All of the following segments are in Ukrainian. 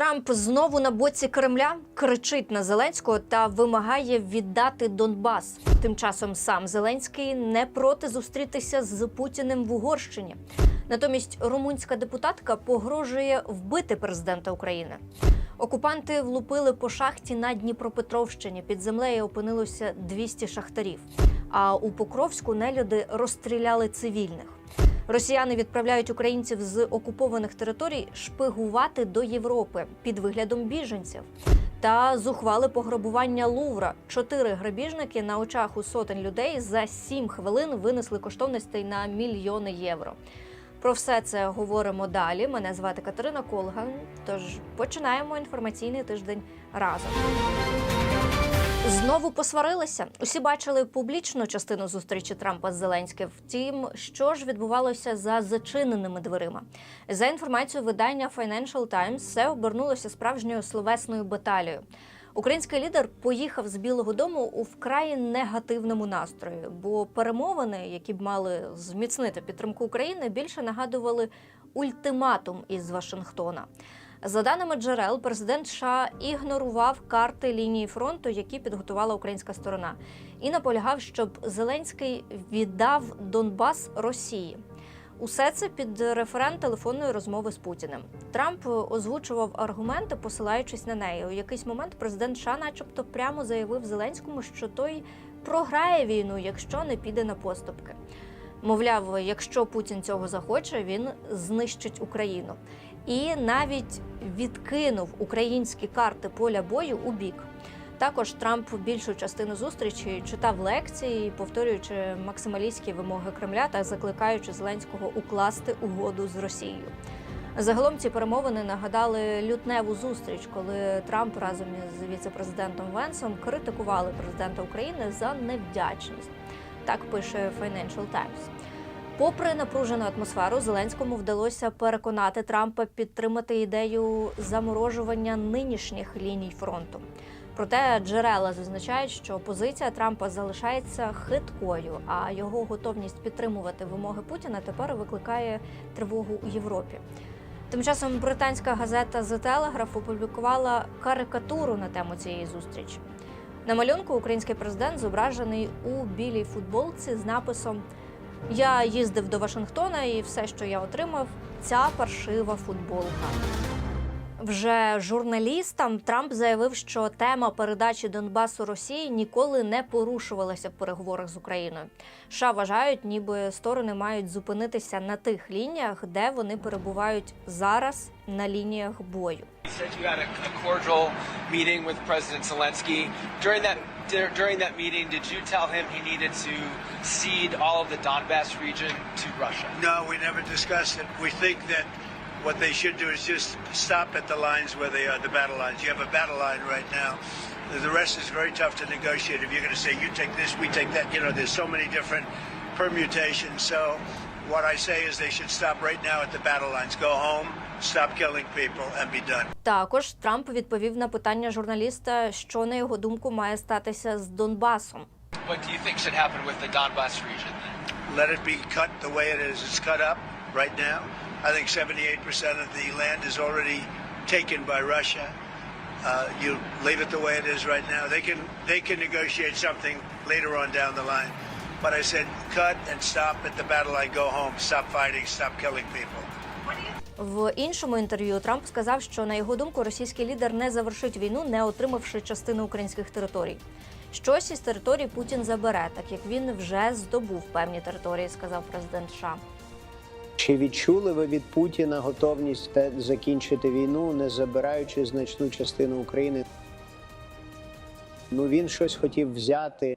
Трамп знову на боці Кремля кричить на Зеленського та вимагає віддати Донбас. Тим часом сам Зеленський не проти зустрітися з Путіним в Угорщині. Натомість румунська депутатка погрожує вбити президента України. Окупанти влупили по шахті на Дніпропетровщині. Під землею опинилося 200 шахтарів. А у Покровську нелюди розстріляли цивільних. Росіяни відправляють українців з окупованих територій шпигувати до Європи під виглядом біженців. Та зухвали пограбування Лувра. Чотири грабіжники на очах у сотень людей за сім хвилин винесли коштовностей на мільйони євро. Про все це говоримо далі. Мене звати Катерина Колган. Тож починаємо інформаційний тиждень разом. Знову посварилися. Усі бачили публічну частину зустрічі Трампа з Зеленським. Втім, що ж відбувалося за зачиненими дверима? За інформацією видання Financial Times, все обернулося справжньою словесною баталією. Український лідер поїхав з Білого Дому у вкрай негативному настрої, бо перемовини, які б мали зміцнити підтримку України, більше нагадували ультиматум із Вашингтона. За даними джерел, президент США ігнорував карти лінії фронту, які підготувала українська сторона, і наполягав, щоб Зеленський віддав Донбас Росії. Усе це під референ телефонної розмови з Путіним. Трамп озвучував аргументи, посилаючись на неї. У якийсь момент президент США, начебто, прямо заявив Зеленському, що той програє війну, якщо не піде на поступки. Мовляв, якщо Путін цього захоче, він знищить Україну. І навіть відкинув українські карти поля бою у бік. Також Трамп більшу частину зустрічі читав лекції, повторюючи максималістські вимоги Кремля та закликаючи Зеленського укласти угоду з Росією. Загалом ці перемовини нагадали лютневу зустріч, коли Трамп разом із віцепрезидентом Венсом критикували президента України за невдячність. Так пише Financial Times. Попри напружену атмосферу, Зеленському вдалося переконати Трампа підтримати ідею заморожування нинішніх ліній фронту. Проте джерела зазначають, що позиція Трампа залишається хиткою, а його готовність підтримувати вимоги Путіна тепер викликає тривогу у Європі. Тим часом британська газета The Telegraph опублікувала карикатуру на тему цієї зустрічі. На малюнку український президент зображений у білій футболці з написом Я їздив до Вашингтона, і все, що я отримав, ця паршива футболка. Вже журналістам Трамп заявив, що тема передачі Донбасу Росії ніколи не порушувалася в переговорах з Україною. США вважають, ніби сторони мають зупинитися на тих лініях, де вони перебувають зараз на лініях бою. During that meeting, did you tell him he needed to cede all of the Donbass region to Russia? No, we never discussed it. We think that what they should do is just stop at the lines where they are, the battle lines. You have a battle line right now. The rest is very tough to negotiate. If you're going to say you take this, we take that, you know, there's so many different permutations. So what I say is they should stop right now at the battle lines. Go home, stop killing people, and be done. Також Трамп відповів на питання журналіста, що на його думку має статися з Донбасом. What do you think should happen with the Donbass region? Then? Let it be cut the way it is. It's cut up right now. I think 78% of the land is already taken by Russia. Uh, you leave it the way it is right now. They can they can negotiate something later on down the line. But I said cut and stop at the battle line. Go home. Stop fighting. Stop killing people. В іншому інтерв'ю Трамп сказав, що на його думку російський лідер не завершить війну, не отримавши частину українських територій. Щось із територій Путін забере, так як він вже здобув певні території, сказав президент США. Чи відчули ви від Путіна готовність закінчити війну, не забираючи значну частину України? Ну він щось хотів взяти.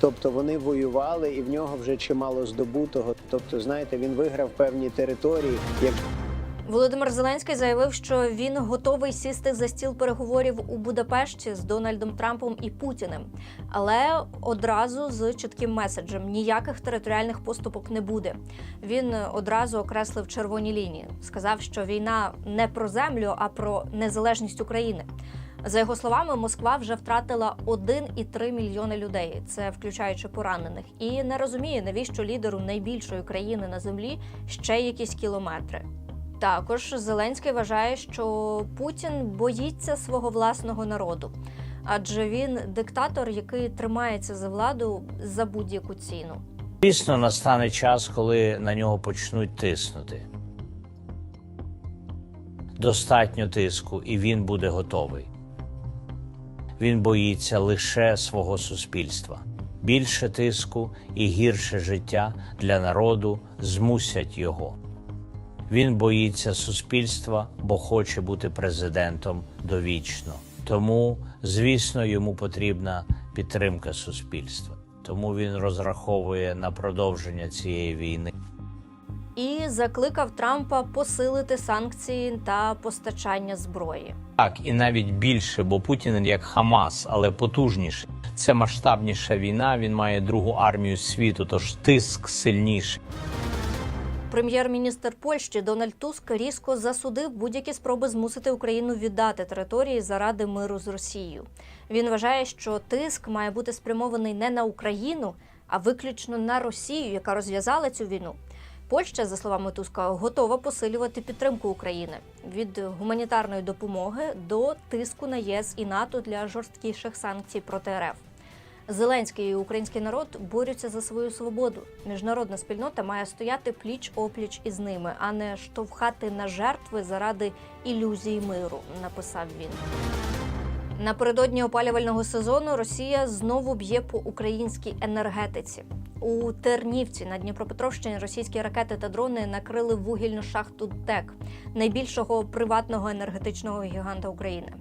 Тобто вони воювали, і в нього вже чимало здобутого. Тобто, знаєте, він виграв певні території. Як Володимир Зеленський заявив, що він готовий сісти за стіл переговорів у Будапешті з Дональдом Трампом і Путіним, але одразу з чітким меседжем: ніяких територіальних поступок не буде. Він одразу окреслив червоні лінії. Сказав, що війна не про землю, а про незалежність України. За його словами, Москва вже втратила 1,3 мільйони людей, це включаючи поранених, і не розуміє, навіщо лідеру найбільшої країни на землі ще якісь кілометри. Також Зеленський вважає, що Путін боїться свого власного народу, адже він диктатор, який тримається за владу за будь-яку ціну. Звісно, настане час, коли на нього почнуть тиснути. Достатньо тиску, і він буде готовий. Він боїться лише свого суспільства. Більше тиску і гірше життя для народу змусять його. Він боїться суспільства, бо хоче бути президентом довічно. Тому, звісно, йому потрібна підтримка суспільства. Тому він розраховує на продовження цієї війни. І закликав Трампа посилити санкції та постачання зброї. Так, і навіть більше, бо Путін як Хамас, але потужніший. Це масштабніша війна. Він має другу армію світу, тож тиск сильніший. Прем'єр-міністр Польщі Дональд Туск різко засудив будь-які спроби змусити Україну віддати території заради миру з Росією. Він вважає, що тиск має бути спрямований не на Україну, а виключно на Росію, яка розв'язала цю війну. Польща, за словами Туска, готова посилювати підтримку України від гуманітарної допомоги до тиску на ЄС і НАТО для жорсткіших санкцій проти РФ. Зеленський і український народ борються за свою свободу. Міжнародна спільнота має стояти пліч опліч із ними, а не штовхати на жертви заради ілюзії миру. Написав він. Напередодні опалювального сезону Росія знову б'є по українській енергетиці. У Тернівці на Дніпропетровщині російські ракети та дрони накрили вугільну шахту ТЕК, найбільшого приватного енергетичного гіганта України.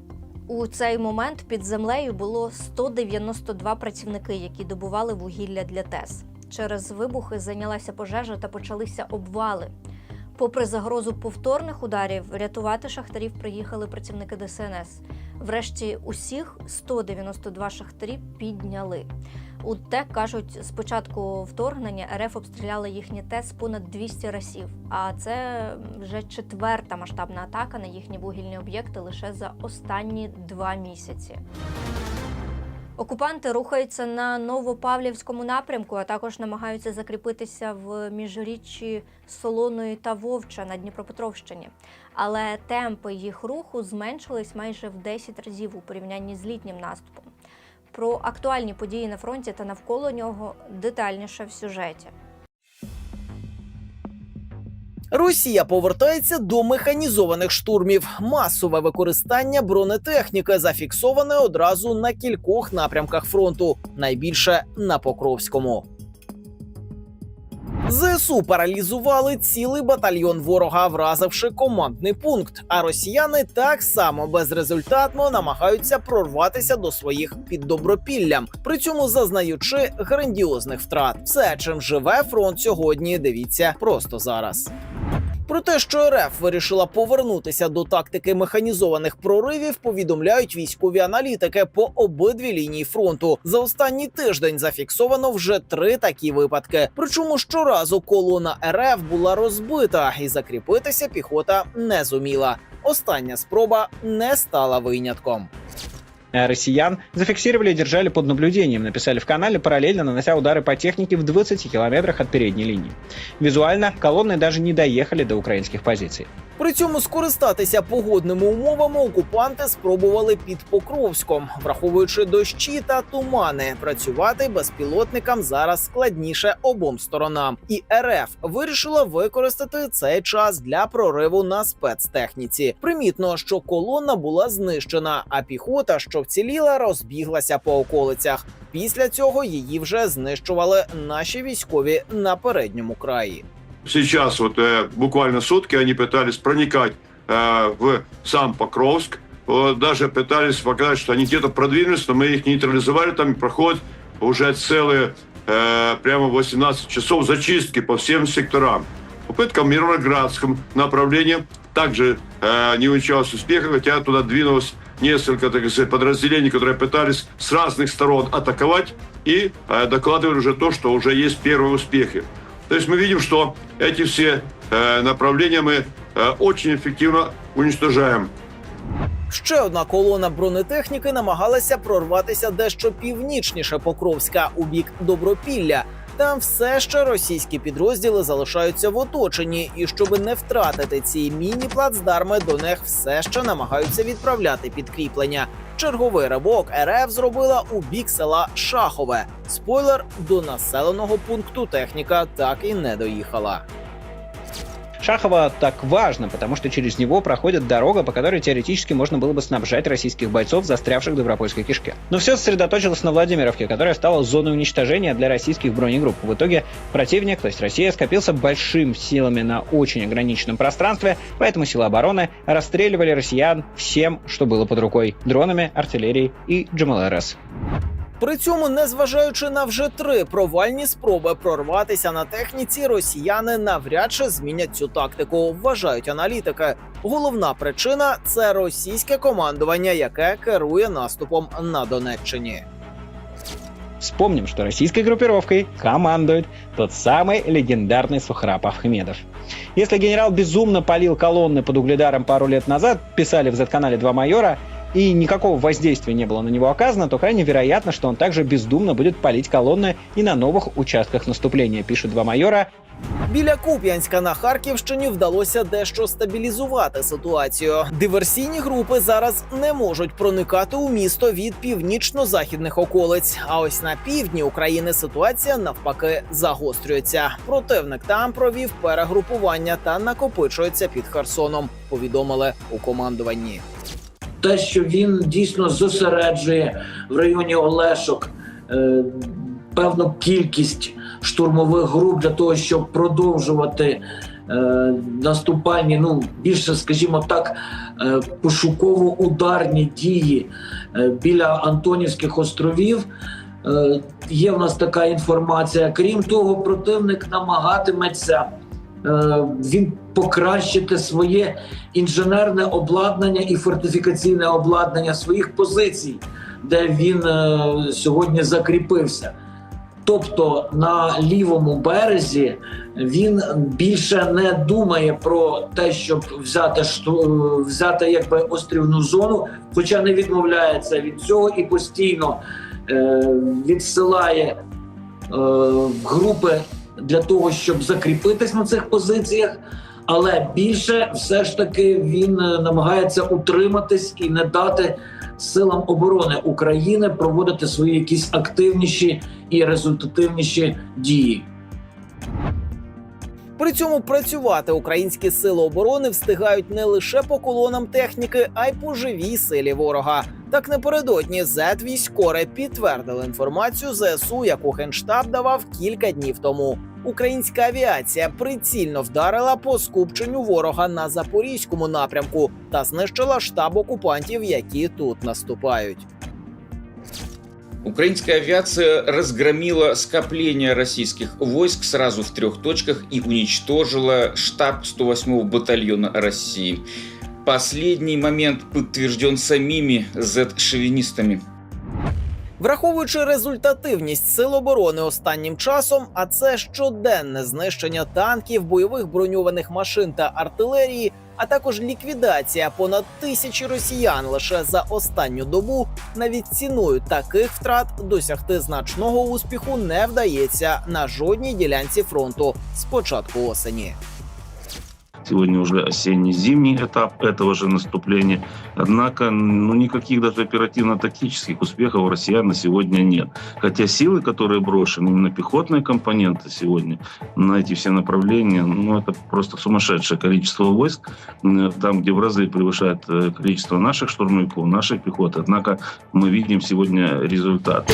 У цей момент під землею було 192 працівники, які добували вугілля для ТЕС. Через вибухи зайнялася пожежа та почалися обвали. Попри загрозу повторних ударів, рятувати шахтарів приїхали працівники ДСНС. Врешті усіх 192 шахтарі підняли. У ТЕК кажуть, з початку вторгнення РФ обстріляла їхні ТЕС понад 200 разів. А це вже четверта масштабна атака на їхні вугільні об'єкти лише за останні два місяці. Окупанти рухаються на Новопавлівському напрямку, а також намагаються закріпитися в міжріччі Солоної та Вовча на Дніпропетровщині. Але темпи їх руху зменшились майже в 10 разів у порівнянні з літнім наступом. Про актуальні події на фронті та навколо нього детальніше в сюжеті. Росія повертається до механізованих штурмів. Масове використання бронетехніки зафіксоване одразу на кількох напрямках фронту, найбільше на Покровському. ЗСУ паралізували цілий батальйон ворога, вразивши командний пункт. А росіяни так само безрезультатно намагаються прорватися до своїх під добропіллям, при цьому зазнаючи грандіозних втрат. Все, чим живе фронт сьогодні, дивіться просто зараз. Про те, що РФ вирішила повернутися до тактики механізованих проривів, повідомляють військові аналітики по обидві лінії фронту. За останній тиждень зафіксовано вже три такі випадки. Причому щоразу колона РФ була розбита, і закріпитися піхота не зуміла. Остання спроба не стала винятком. Э, россиян зафиксировали и держали под наблюдением, написали в канале, параллельно нанося удары по технике в 20 километрах от передней линии. Визуально колонны даже не доехали до украинских позиций. При цьому скористатися погодними умовами окупанти спробували під Покровськом, враховуючи дощі та тумани. Працювати безпілотникам зараз складніше обом сторонам, і РФ вирішила використати цей час для прориву на спецтехніці. Примітно, що колона була знищена, а піхота, що вціліла, розбіглася по околицях. Після цього її вже знищували наші військові на передньому краї. Сейчас вот э, буквально сутки они пытались проникать э, в сам Покровск. Вот, даже пытались показать, что они где-то продвинулись, но мы их нейтрализовали. Там проходят уже целые э, прямо 18 часов зачистки по всем секторам. Попытка в Мирноградском направлении также э, не увенчалась успехом, хотя туда двинулось несколько так сказать, подразделений, которые пытались с разных сторон атаковать и э, докладывали уже то, что уже есть первые успехи. То есть мы видим, что эти все э, направления мы э, очень эффективно уничтожаем. Ще одна колона бронетехніки намагалася прорватися дещо північніше Покровська у бік Добропілля. Там все ще російські підрозділи залишаються в оточенні, і щоб не втратити ці міні-плацдарми, до них все ще намагаються відправляти підкріплення. Черговий ривок РФ зробила у бік села Шахове. Спойлер до населеного пункту техніка так і не доїхала. Шахова так важно, потому что через него проходит дорога, по которой теоретически можно было бы снабжать российских бойцов, застрявших в Добропольской кишке. Но все сосредоточилось на Владимировке, которая стала зоной уничтожения для российских бронегрупп. В итоге противник, то есть Россия, скопился большим силами на очень ограниченном пространстве, поэтому силы обороны расстреливали россиян всем, что было под рукой – дронами, артиллерией и GMLRS. При цьому, незважаючи на вже три провальні спроби прорватися на техніці, росіяни навряд чи змінять цю тактику, вважають аналітики. Головна причина це російське командування, яке керує наступом на Донеччині. Вспомним, что российской группировкой командует тот самый легендарный Сухраб Ахмедов. Если генерал безумно палил колонны под угледаром пару лет назад, писали в Z-канале «Два майора», и никакого воздействия не было на него оказано, то крайне вероятно, что он также бездумно будет палить колонны и на новых участках наступления, пишет «Два майора», Біля Куп'янська на Харківщині вдалося дещо стабілізувати ситуацію. Диверсійні групи зараз не можуть проникати у місто від північно-західних околиць. А ось на півдні України ситуація навпаки загострюється. Противник там провів перегрупування та накопичується під Херсоном. Повідомили у командуванні. те, що він дійсно зосереджує в районі Олешок е, певну кількість штурмових груп для того, щоб продовжувати е, наступальні, ну більше, скажімо так, е, пошуково-ударні дії е, біля Антонівських островів. Е, є в нас така інформація. Крім того, противник намагатиметься е, він покращити своє інженерне обладнання і фортифікаційне обладнання своїх позицій, де він е, сьогодні закріпився. Тобто на лівому березі він більше не думає про те, щоб взяти шту- взяти якби острівну зону, хоча не відмовляється від цього і постійно е, відсилає е, групи для того, щоб закріпитись на цих позиціях. Але більше все ж таки він е, намагається утриматись і не дати силам оборони України проводити свої якісь активніші і результативніші дії. При цьому працювати українські сили оборони встигають не лише по колонам техніки, а й по живій силі ворога. Так напередодні зет військори підтвердили інформацію ЗСУ, яку генштаб давав кілька днів тому. Українська авіація прицільно вдарила по скупченню ворога на запорізькому напрямку та знищила штаб окупантів, які тут наступають. Украинская авиация разгромила скопление российских войск сразу в трех точках и уничтожила штаб 108-го батальона России. Последний момент подтвержден самими Z-шовинистами. Враховуючи результативність сил оборони останнім часом, а це щоденне знищення танків, бойових броньованих машин та артилерії, а також ліквідація понад тисячі росіян лише за останню добу, навіть ціною таких втрат досягти значного успіху не вдається на жодній ділянці фронту з початку осені. Сегодня уже осенне-зимний этап этого же наступления. Однако, ну, никаких даже оперативно-тактических успехов у россиян на сегодня нет. Хотя силы, которые брошены, именно пехотные компоненты сегодня на эти все направления, ну, это просто сумасшедшее количество войск, там, где в разы превышает э, количество наших штурмовиков, нашей пехоты. Однако мы видим сегодня результат.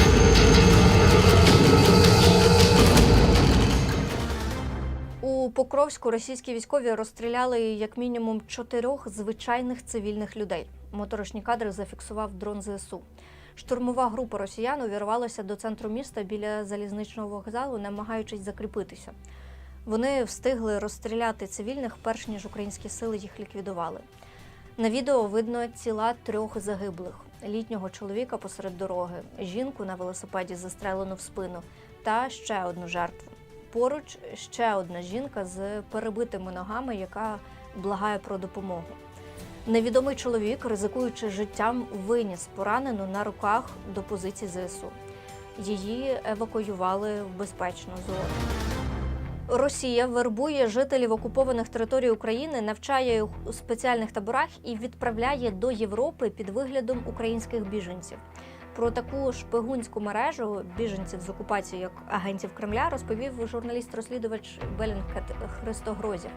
Покровську російські військові розстріляли як мінімум чотирьох звичайних цивільних людей. Моторошні кадри зафіксував дрон ЗСУ. Штурмова група росіян увірвалася до центру міста біля залізничного вокзалу, намагаючись закріпитися. Вони встигли розстріляти цивільних, перш ніж українські сили їх ліквідували. На відео видно тіла трьох загиблих: літнього чоловіка посеред дороги, жінку на велосипеді застрелену в спину та ще одну жертву. Поруч ще одна жінка з перебитими ногами, яка благає про допомогу. Невідомий чоловік, ризикуючи життям, виніс поранену на руках до позиції ЗСУ. Її евакуювали в безпечну зону. Росія вербує жителів окупованих територій України, навчає їх у спеціальних таборах і відправляє до Європи під виглядом українських біженців. Про таку шпигунську мережу біженців з окупації як агентів Кремля розповів журналіст-розслідувач Белінгкет Христогрозів.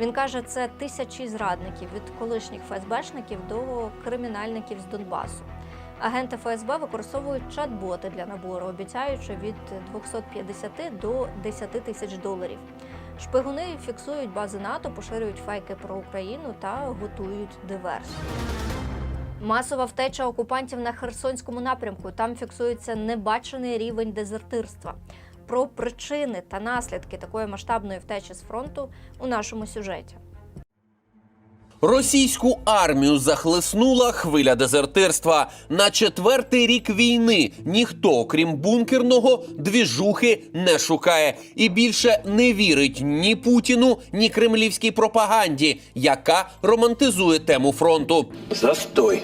Він каже, це тисячі зрадників від колишніх ФСБшників до кримінальників з Донбасу. Агенти ФСБ використовують чат-боти для набору, обіцяючи від 250 до 10 тисяч доларів. Шпигуни фіксують бази НАТО, поширюють фейки про Україну та готують диверсію. Масова втеча окупантів на Херсонському напрямку. Там фіксується небачений рівень дезертирства. Про причини та наслідки такої масштабної втечі з фронту у нашому сюжеті. Російську армію захлеснула хвиля дезертирства. На четвертий рік війни ніхто, окрім бункерного, двіжухи не шукає і більше не вірить ні Путіну, ні кремлівській пропаганді, яка романтизує тему фронту. Застой.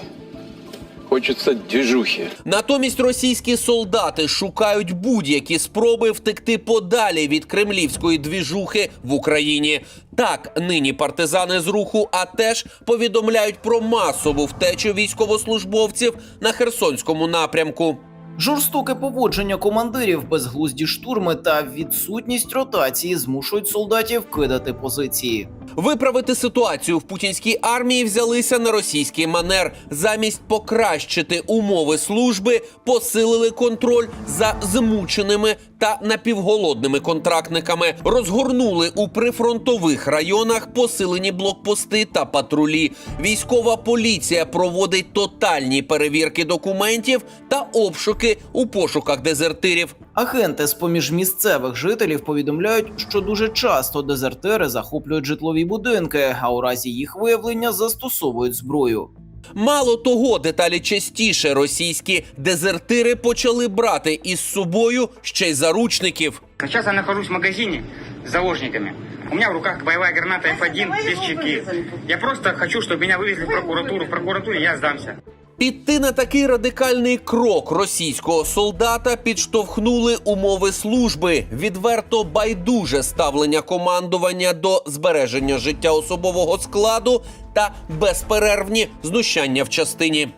Хочется двіжухи Натомість російські солдати шукають будь-які спроби втекти подалі від кремлівської двіжухи в Україні. Так, нині партизани з руху а теж повідомляють про масову втечу військовослужбовців на Херсонському напрямку. Жорстоке поводження командирів, безглузді штурми та відсутність ротації змушують солдатів кидати позиції. Виправити ситуацію в путінській армії взялися на російський манер. Замість покращити умови служби, посилили контроль за змученими та напівголодними контрактниками. Розгорнули у прифронтових районах посилені блокпости та патрулі. Військова поліція проводить тотальні перевірки документів та обшуки у пошуках дезертирів. Агенти з поміж місцевих жителів повідомляють, що дуже часто дезертири захоплюють житлові будинки, а у разі їх виявлення застосовують зброю. Мало того, деталі частіше російські дезертири почали брати із собою ще й заручників. Сейчас я нахожусь в магазине с заложниками. У меня в руках боевая граната F1 без чеки. Я просто хочу, чтобы меня вывезли в прокуратуру. В прокуратуре я сдамся. Піти на такий радикальний крок російського солдата підштовхнули умови служби, відверто байдуже ставлення командування до збереження життя особового складу та безперервні знущання в частині.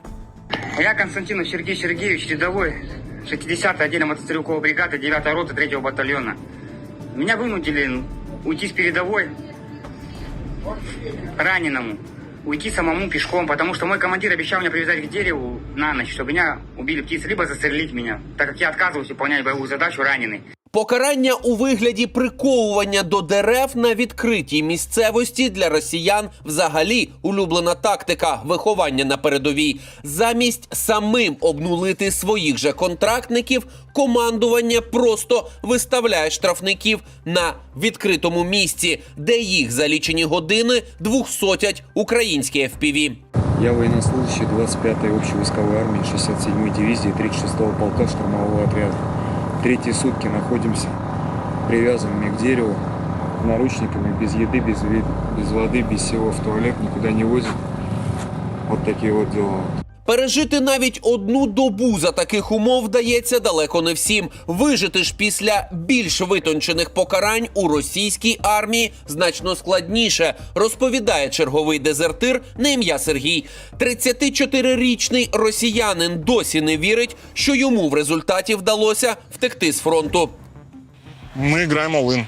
Я Константинов Сергей Сергеевич, рядовой 60-й отдельно мотострелковой бригады 9-й роты 3-го батальона. Меня вынудили уйти с передовой раненому, уйти самому пешком, потому что мой командир обещал меня привязать к дереву на ночь, чтобы меня убили птицы, либо застрелить меня, так как я отказываюсь выполнять боевую задачу раненый. Покарання у вигляді приковування до дерев на відкритій місцевості для росіян взагалі улюблена тактика виховання на передовій. Замість самим обнулити своїх же контрактників, командування просто виставляє штрафників на відкритому місці, де їх за лічені години двохсотять українські FPV. Я военнослужащий 25-й общевойсковой армии 67-й дивизии 36-го полка штурмового отряда. Третьи сутки находимся привязанными к дереву, наручниками, без еды, без, без воды, без всего. В туалет никуда не возят. Вот такие вот дела. Пережити навіть одну добу за таких умов вдається далеко не всім. Вижити ж після більш витончених покарань у російській армії значно складніше, розповідає черговий дезертир на ім'я Сергій. 34-річний росіянин досі не вірить, що йому в результаті вдалося втекти з фронту. Мы играем all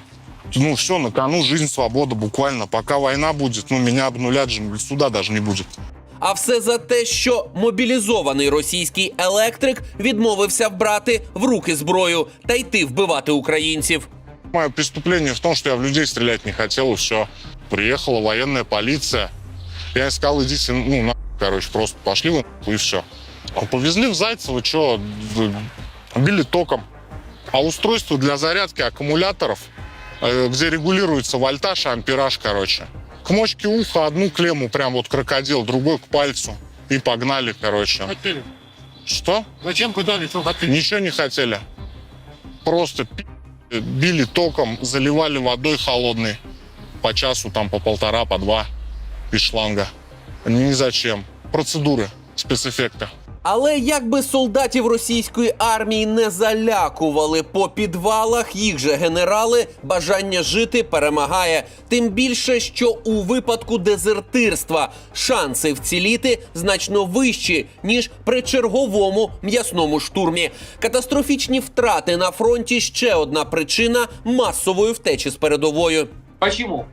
Ну все, на кону жизнь, свобода буквально. Пока война будет, ну меня обнулят же, суда даже не будет. А все за те, що мобілізований російський електрик відмовився вбрати в руки зброю та йти вбивати українців. Мое преступление в том, что я в людей стрелять не хотел, и все. Приехала военная полиция. Я сказал, идите, ну, на, короче, просто пошли вы, и все. Повезли в Зайцево, что, били током. А устройство для зарядки аккумуляторов, э, где регулируется вольтаж и ампераж, короче. К мочке уха одну клемму, прям вот крокодил, другой к пальцу. И погнали, короче. Хотели. Что? Зачем куда-то что хотели? Ничего не хотели. Просто пи- били током, заливали водой холодной. По часу, там, по полтора, по два из шланга. Ни зачем. Процедуры, спецэффекты. Але якби солдатів російської армії не залякували по підвалах, їх же генерали бажання жити перемагає. Тим більше, що у випадку дезертирства шанси вціліти значно вищі ніж при черговому м'ясному штурмі. Катастрофічні втрати на фронті ще одна причина масової втечі з передовою. Почему?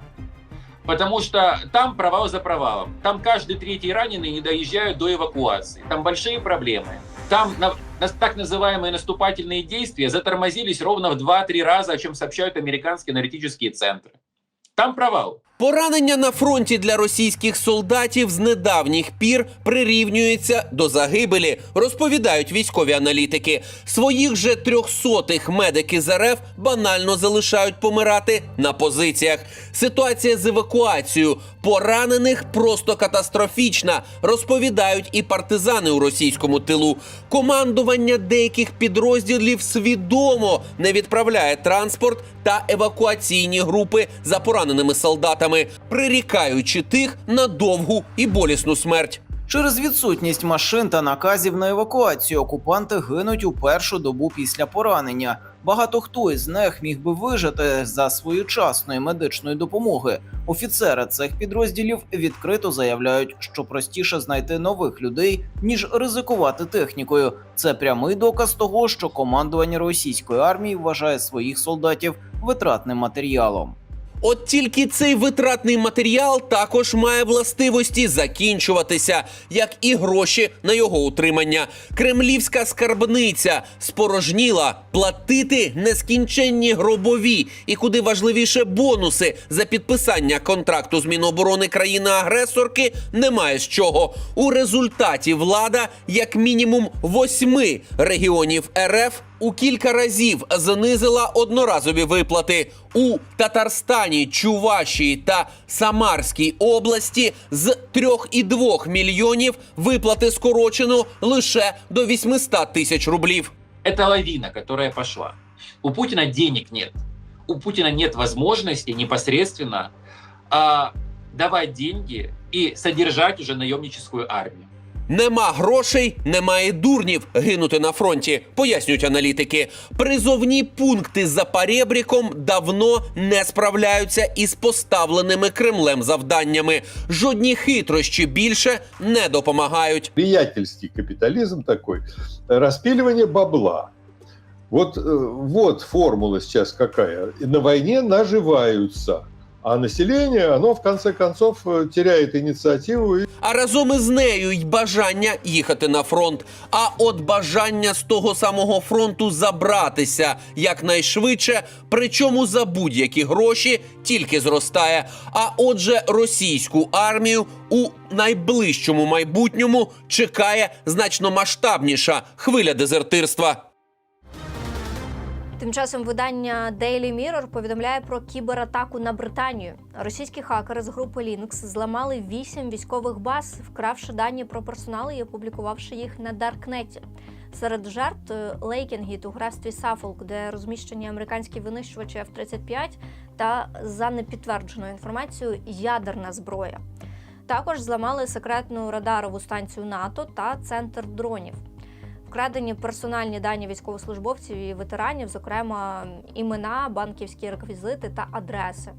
Потому что там провал за провалом. Там каждый третий раненый не доезжают до эвакуации. Там большие проблемы. Там на, на- так называемые наступательные действия затормозились ровно в 2-3 раза, о чем сообщают американские аналитические центры. Там провал. Поранення на фронті для російських солдатів з недавніх пір прирівнюється до загибелі, розповідають військові аналітики. Своїх же трьохсотих медики з РФ банально залишають помирати на позиціях. Ситуація з евакуацією поранених просто катастрофічна, розповідають і партизани у російському тилу. Командування деяких підрозділів свідомо не відправляє транспорт та евакуаційні групи за пораненими солдатами, прирікаючи тих на довгу і болісну смерть. Через відсутність машин та наказів на евакуацію окупанти гинуть у першу добу після поранення. Багато хто із них міг би вижити за своєчасної медичної допомоги. Офіцери цих підрозділів відкрито заявляють, що простіше знайти нових людей ніж ризикувати технікою. Це прямий доказ того, що командування російської армії вважає своїх солдатів витратним матеріалом. От тільки цей витратний матеріал також має властивості закінчуватися, як і гроші на його утримання. Кремлівська скарбниця спорожніла платити нескінченні гробові і куди важливіше бонуси за підписання контракту з Міноборони країни-агресорки немає з чого. У результаті влада, як мінімум восьми регіонів РФ, у кілька разів знизила одноразові виплати у Татарстані, Чувашії та Самарській області з 3,2 мільйонів виплати скорочено лише до 800 тисяч рублів. Это лавина, которая пошла. У Путина денег нет. У Путина нет возможности непосредственно а, давать деньги и содержать уже наемническую армию. Нема грошей, немає дурнів гинути на фронті, пояснюють аналітики. Призовні пункти за парєбріком давно не справляються із поставленими Кремлем завданнями. Жодні хитрощі більше не допомагають. приятельский капитализм такой, распиливание бабла. Вот, э, вот формула сейчас какая. На войне наживаются, а население, оно в конце концов э, теряет инициативу А разом із нею й бажання їхати на фронт. А от бажання з того самого фронту забратися якнайшвидше, причому за будь-які гроші тільки зростає. А отже, російську армію у найближчому майбутньому чекає значно масштабніша хвиля дезертирства. Тим часом видання Daily Mirror повідомляє про кібератаку на Британію. Російські хакери з групи Linux зламали вісім військових баз, вкравши дані про персонал і опублікувавши їх на Даркнеті. Серед жертв Лейкінгіт у графстві Сафолк, де розміщені американські винищувачі F-35 та за непідтвердженою інформацією ядерна зброя. Також зламали секретну радарову станцію НАТО та центр дронів. Вкрадені персональні дані військовослужбовців і ветеранів, зокрема імена, банківські реквізити та адреси.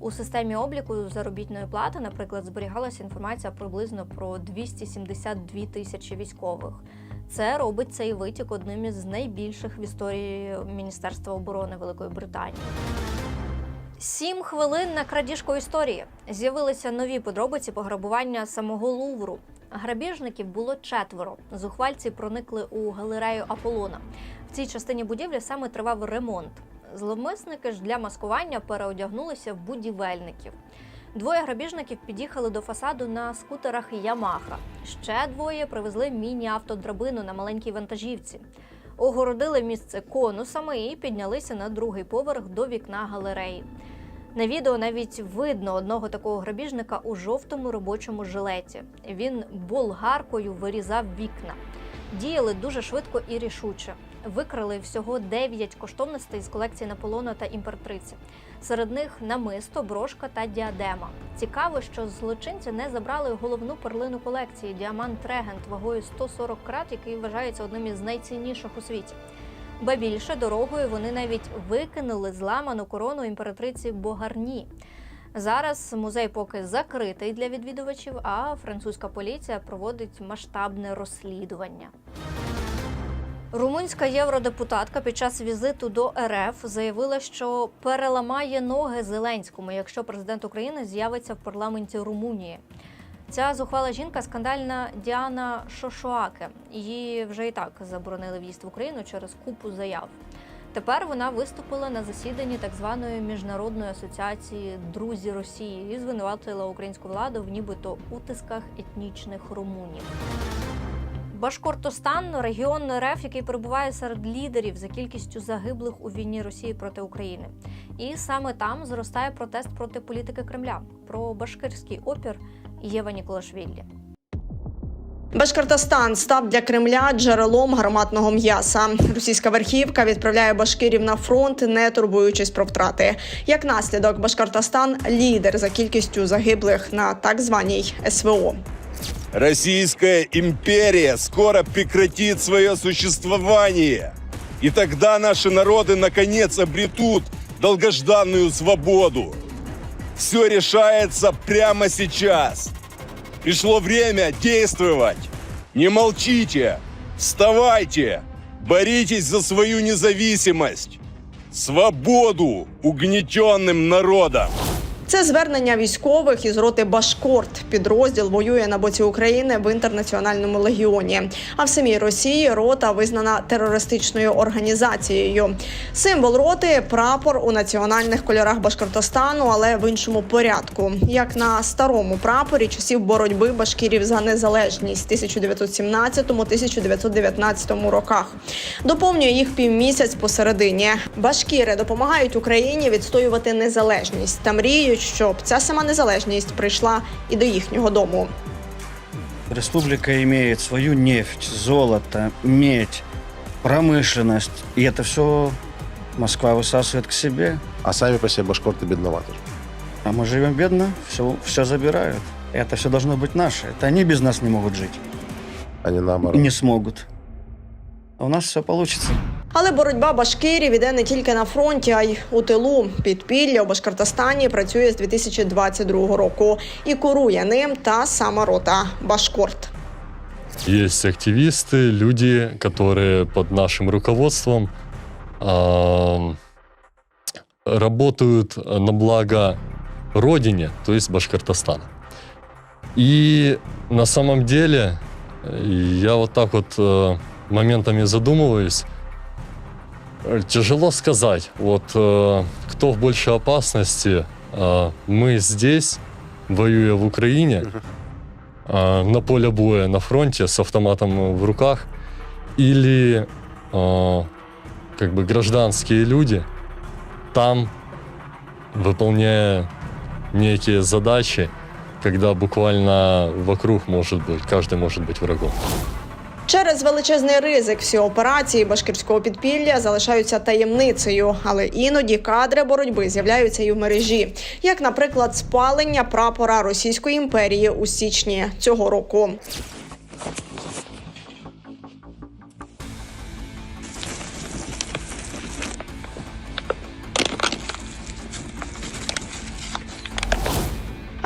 У системі обліку заробітної плати, наприклад, зберігалася інформація приблизно про 272 тисячі військових. Це робить цей витік одним із найбільших в історії Міністерства оборони Великої Британії. Сім хвилин на крадіжку історії. З'явилися нові подробиці пограбування самого Лувру. Грабіжників було четверо. Зухвальці проникли у галерею Аполлона. В цій частині будівлі саме тривав ремонт. Зловмисники ж для маскування переодягнулися в будівельників. Двоє грабіжників під'їхали до фасаду на скутерах Ямаха. Ще двоє привезли міні-автодрабину на маленькій вантажівці. Огородили місце конусами і піднялися на другий поверх до вікна галереї. На відео навіть видно одного такого грабіжника у жовтому робочому жилеті. Він болгаркою вирізав вікна. Діяли дуже швидко і рішуче. викрали всього 9 коштовностей з колекції Наполеона та імператриці. Серед них намисто, брошка та діадема. Цікаво, що злочинці не забрали головну перлину колекції діамант Регент вагою 140 крат, який вважається одним із найцінніших у світі. Ба більше дорогою вони навіть викинули зламану корону імператриці Богарні. Зараз музей поки закритий для відвідувачів, а французька поліція проводить масштабне розслідування. Румунська євродепутатка під час візиту до РФ заявила, що переламає ноги Зеленському, якщо президент України з'явиться в парламенті Румунії. Ця зухвала жінка скандальна Діана Шошуаке. Її вже і так заборонили в'їзд в Україну через купу заяв. Тепер вона виступила на засіданні так званої міжнародної асоціації Друзі Росії і звинуватила українську владу в нібито утисках етнічних румунів. Башкортостан регіон РФ, який перебуває серед лідерів за кількістю загиблих у війні Росії проти України. І саме там зростає протест проти політики Кремля. Про башкирський опір Єва Ніколашвілі. Башкортостан став для Кремля джерелом гарматного м'яса. Російська верхівка відправляє башкирів на фронт, не турбуючись про втрати. Як наслідок, Башкортостан лідер за кількістю загиблих на так званій СВО. Российская империя скоро прекратит свое существование. И тогда наши народы наконец обретут долгожданную свободу. Все решается прямо сейчас. Пришло время действовать. Не молчите. Вставайте. Боритесь за свою независимость. Свободу угнетенным народам. Це звернення військових із роти Башкорт. Підрозділ воює на боці України в інтернаціональному легіоні. А в самій Росії рота визнана терористичною організацією. Символ роти прапор у національних кольорах Башкортостану, але в іншому порядку, як на старому прапорі часів боротьби башкірів за незалежність 1917-1919 роках. Доповнює їх півмісяць посередині. Башкіри допомагають Україні відстоювати незалежність та мріють, щоб ця сама незалежність прийшла і до їхнього дому. Республика имеет свою нефть, золото, медь, промышленность. И это все Москва высасывает к себе. А сами по себе башкорты бедноваты. А мы живем бедно, все, все забирают. Это все должно быть наше. Это они без нас не могут жить. Они наоборот. И не смогут. А у нас все получится. Але боротьба башкирів іде не тільки на фронті, а й у тилу. Підпілля у Башкортостані працює з 2022 року і курує ним та сама рота Башкорт. Есть активисты, люди, которые под нашим руководством а, работают на благо Родине, то есть Башкортостана. И на самом деле я вот так вот э, моментами задумываюсь, Э, Тяжело сказать, вот э, кто в большей опасности. Э, мы здесь, воюя в Украине, э, на поле боя, на фронте, с автоматом в руках, или э, как бы гражданские люди там, выполняя некие задачи, когда буквально вокруг может быть, каждый может быть врагом. Через величезний ризик всі операції башкирського підпілля залишаються таємницею, але іноді кадри боротьби з'являються і в мережі, як, наприклад, спалення прапора Російської імперії у січні цього року.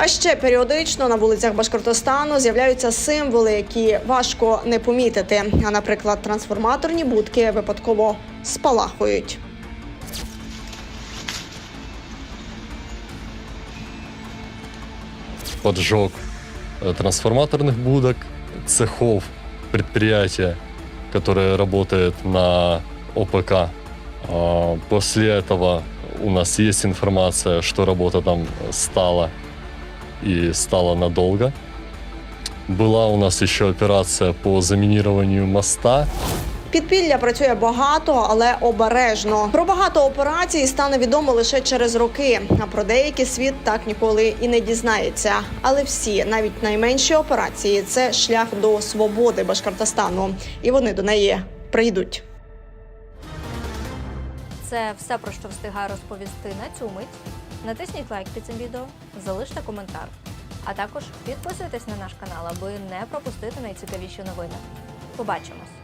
А ще періодично на вулицях Башкортостану з'являються символи, які важко не помітити. А, наприклад, трансформаторні будки випадково спалахують. поджог э, трансформаторных будок, цехов предприятия, которое работает на ОПК. А, После этого у нас есть информация, что работа там стала и стала надолго. Была у нас еще операция по заминированию моста. Підпілля працює багато, але обережно. Про багато операцій стане відомо лише через роки. А про деякі світ так ніколи і не дізнається. Але всі, навіть найменші операції, це шлях до свободи Башкортостану, і вони до неї прийдуть. це все про що встигаю розповісти на цю мить. Натисніть лайк під цим відео, залиште коментар. А також підписуйтесь на наш канал, аби не пропустити найцікавіші новини. Побачимось!